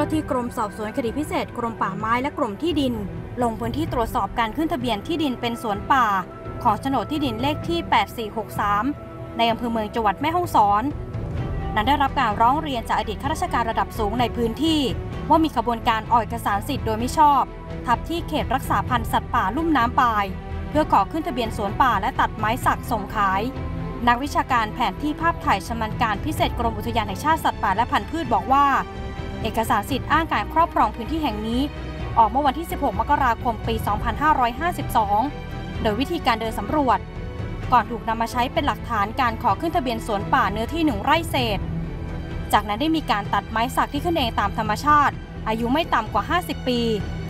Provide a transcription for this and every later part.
้าหน้าที่กรมสอบสวนคดีพิเศษ กรมป่าไม้และกรมที่ดิน ลงพื้นที่ตรวจสอบการขึ้นทะเบียนที่ดินเป็นสวนป่า ของโฉนดที่ดินเลขที่ 8463 ในอำเภอเมืองจังหวัดแม่ฮ่องสอน นั้นได้รับการร้องเรียนจากอดีตข้าราชการระดับสูงในพื้นที่ ว่ามีขบวนการออกเอกสารสิทธิ์โดยไม่ชอบ ทับที่เขตรักษาพันธุ์สัตว์ป่าลุ่มน้ำปาย เพื่อขอขึ้นทะเบียนสวนป่าและตัดไม้สักส่งขาย นักวิชาการแผนที่ภาพถ่ายชำนาญการพิเศษกรมอุทยานแห่งชาติสัตว์ป่าและพันธุ์พืชบอกว่า เอกสารสิทธิ์อ้างการครอบครองพื้นที่แห่งนี้ ออกเมื่อวันที่ 16 มกราคม ปี 2552 โดยวิธีการเดินสำรวจ ก่อนถูกนำมาใช้เป็นหลักฐานการขอขึ้นทะเบียนสวนป่าเนื้อที่หนึ่งไร่เศษ จากนั้นได้มีการตัดไม้สักที่ขึ้นเองตามธรรมชาติ อายุไม่ต่ำกว่า 50 ปี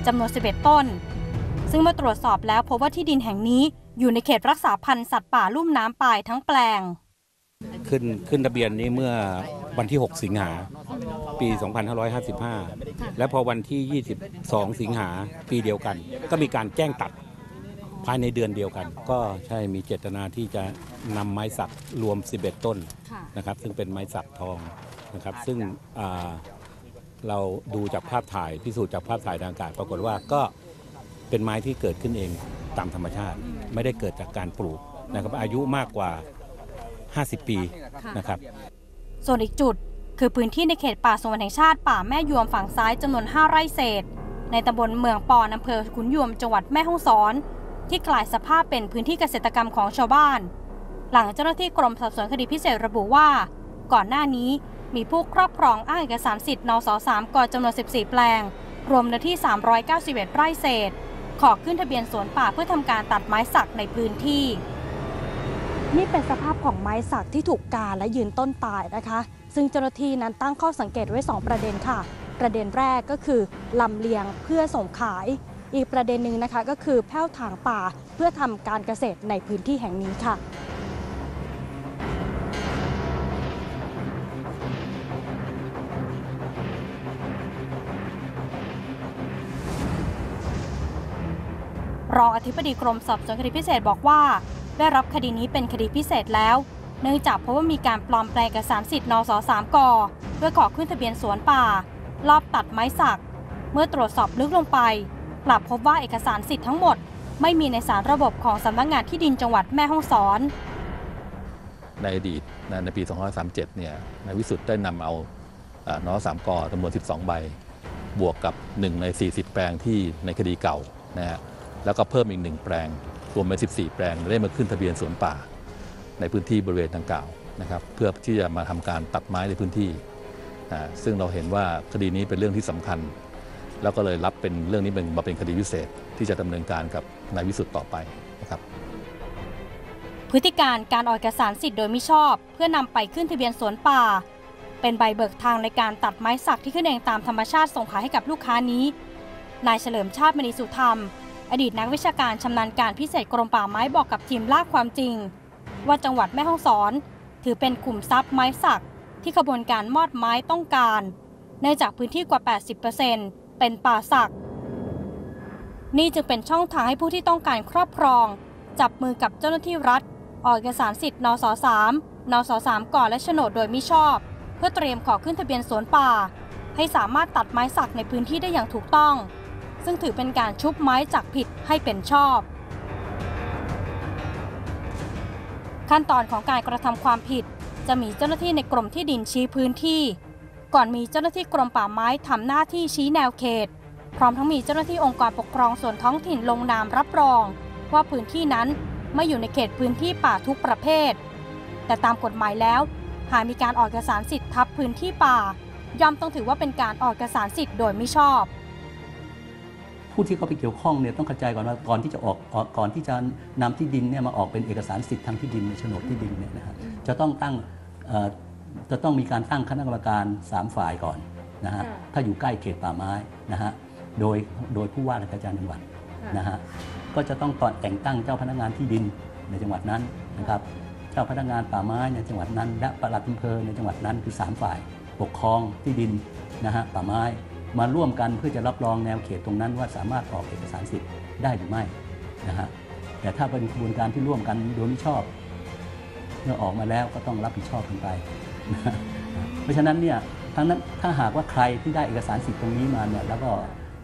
จำนวน 11 ต้น ซึ่งมื่อตรวจสอบแล้วพบว่าที่ดินแห่งนี้อยู่ในเขตรักษาพันธุ์สัตว์ป่าลุ่มน้ำปายทั้งแปลง ขึ้นขึ้นทะเบียนนี้เมื่อวันที่ 6 สิงหา ปี 2555 และพอวันที่ 22 สิงหาปีเดียวกัน ก็มีการแจ้งตัดภายในเดือนเดียวกัน ก็ใช่มีเจตนาที่จะนำไม้สักรวม 11 ต้นนะครับ ซึ่งเป็นไม้สักทองนะครับ ซึ่งเราดูจากภาพถ่ายพิสูจน์จากภาพถ่ายทางอากาศปรากฏว่าก็เป็นไม้ที่เกิดขึ้นเองตามธรรมชาติ ไม่ได้เกิดจากการปลูกนะครับ อายุมากกว่า 50 ปีนะครับ ส่วนอีกจุด คือพื้นที่ในเขตป่าสงวนแห่งชาติป่าแม่ยวมฝั่งซ้ายจำนวน 5 ไร่เศษ ในตำบลเมืองปอนอำเภอขุนยวมจังหวัดแม่ฮ่องสอน ที่กลายสภาพเป็นพื้นที่เกษตรกรรมของชาวบ้าน หลังเจ้าหน้าที่กรมสอบสวนคดีพิเศษระบุว่า ก่อนหน้านี้มีผู้ครอบครองอ้างเอกสารสิทธิ์นส3ก่อจำนวน 14 แปลง รวมเนื้อที่ 391 ไร่เศษ ขอขึ้นทะเบียนสวนป่าเพื่อทำการตัดไม้สักในพื้นที่ นี่เป็นสภาพของไม้สักที่ถูกกาและยืนต้นตายนะคะ ซึ่งเจ้าหน้าที่นั้นตั้งข้อสังเกตไว้ 2 ประเด็นค่ะ ประเด็นแรกก็คือลำเลียงเพื่อส่งขาย อีกประเด็นหนึ่งนะคะก็คือแผ้วถางป่าเพื่อทำการเกษตรในพื้นที่แห่งนี้ค่ะรองอธิบดีกรมสอบสวนคดีพิเศษบอกว่า ได้รับคดีนี้เป็นคดีพิเศษแล้ว เนื่องจากพบว่ามีการปลอมแปลงเอกสารสิทธิ์นส3กเพื่อขอขึ้นทะเบียนสวนป่า รอบตัดไม้สัก เมื่อตรวจสอบลึกลงไป กลับพบว่าเอกสารสิทธิ์ทั้งหมด ไม่มีในสารระบบของสำนักงานที่ดินจังหวัดแม่ฮ่องสอน ในอดีตในปี 2537 เนี่ยนายวิสุทธ์ได้นำเอาอ่อนอสามกอจำนวน 12 ใบบวกกับ 1 ใน 40 แปลงที่ในคดีเก่านะฮะแล้วก็เพิ่มอีก 1 แปลง รวมเป็น 14 แปลงได้มาขึ้นทะเบียนสวนป่า ในพื้นที่บริเวณดังกล่าวนะครับเพื่อที่จะมาทำการตัดไม้ในพื้นที่นะซึ่งเราเห็นว่าคดีนี้เป็นเรื่องที่สำคัญ แล้วก็เลยรับเป็นเรื่องนี้เป็นมาเป็นคดีพิเศษ ที่จะดำเนินการกับนายวิสุทธ์ต่อไปนะครับพฤติการการออกเอกสารสิทธิ์โดยมิชอบ เพื่อนำไปขึ้นทะเบียนสวนป่า เป็นใบเบิกทางในการตัดไม้สักที่ขึ้นเองตามธรรมชาติส่งขายให้กับลูกค้านี้นายเฉลิมชาติมณีสุธรรม อดีตนักวิชาการชำนาญการพิเศษกรมป่าไม้บอกกับทีมลากความจริง ว่าจังหวัดแม่ฮ่องสอน ถือเป็นกลุ่มทรัพย์ไม้สัก ที่ขบวนการมอดไม้ต้องการเนื่องจากพื้นที่กว่า 80%เป็นป่าสัก นี่จึงเป็นช่องทางให้ผู้ที่ต้องการครอบครอง จับมือกับเจ้าหน้าที่รัฐ ออกเอกสารสิทธิ์นส3นส3ก่อนและโฉนดโดยมิชอบ เพื่อเตรียมขอขึ้นทะเบียนสวนป่า ให้สามารถตัดไม้สักในพื้นที่ได้อย่างถูกต้อง ซึ่งถือเป็นการชุบไม้จากผิดให้เป็นชอบ ขั้นตอนของการกระทำความผิด จะมีเจ้าหน้าที่ในกรมที่ดินชี้พื้นที่ ก่อนมีเจ้าหน้าที่กรมป่าไม้ทำหน้าที่ชี้แนวเขต พร้อมทั้งมีเจ้าหน้าที่องค์กรปกครองส่วนท้องถิ่นลงนามรับรอง ว่าพื้นที่นั้นไม่อยู่ในเขตพื้นที่ป่าทุกประเภท แต่ตามกฎหมายแล้วหากมีการออกเอกสารสิทธิ์ทับพื้นที่ป่า ย่อมต้องถือว่าเป็นการออกเอกสารสิทธิ์โดยไม่ชอบ ผู้ที่เข้าไปเกี่ยวข้องเนี่ยต้องเข้าใจก่อนว่าก่อนที่จะออกออกก่อนที่จะนำที่ดินเนี่ยมาออกเป็นเอกสารสิทธิ์ทางที่ดินในโฉนดที่ดินเนี่ยนะครับจะต้องตั้งเอ่อจะต้องมีการตั้งคณะกรรมการ 3 ฝ่ายก่อนนะฮะถ้าอยู่ใกล้เขตป่าไม้นะฮะโดยโดยผู้ว่าราชการจังหวัดนะฮะก็จะต้องก่อนแต่งตั้งเจ้าพนักงานที่ดินในจังหวัดนั้นนะครับเจ้าพนักงานป่าไม้ในจังหวัดนั้น และปลัดอำเภอในจังหวัดนั้นคือ 3 ฝ่าย ปกครองที่ดินนะฮะป่าไม้ มาร่วมกันเพื่อจะรับรองแนวเขตตรงนั้นว่าสามารถออกเอกสารสิทธิ์ได้หรือไม่นะฮะแต่ถ้าเป็นกระบวนการที่ร่วมกันโดยม่ชอบ เมื่อออกมาแล้วก็ต้องรับผิดชอบกันไปนะเพราะฉะนั้นเนี่ยทั้งนั้นถ้าหากว่าใครที่ได้เอกสารสิทธิ์ตรงนี้มาเนี่ยแล้วก็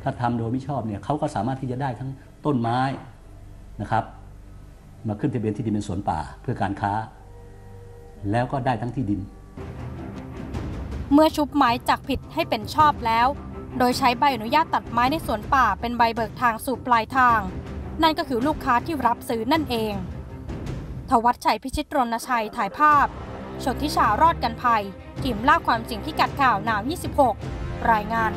ถ้าทำโดยม่ชอบเนี่ยเขาก็สามารถที่จะได้ทั้งต้นไม้นะครับ มาขึ้นทะเบียนที่ดินเป็นสวนป่าเพื่อการค้า แล้วก็ได้ทั้งที่ดิน เมื่อชุบไม้จากผิดให้เป็นชอบแล้ว โดยใช้ใบอนุญาตตัดไม้ในสวนป่าเป็นใบเบิกทางสู่ปลายทาง นั่นก็คือลูกค้าที่รับซื้อนั่นเอง ทวัชชัยพิชิตรณชัยถ่ายภาพชนทิชารอดกันภัยทีมล่าความจริงที่กัดข่าวนาว 26 รายงาน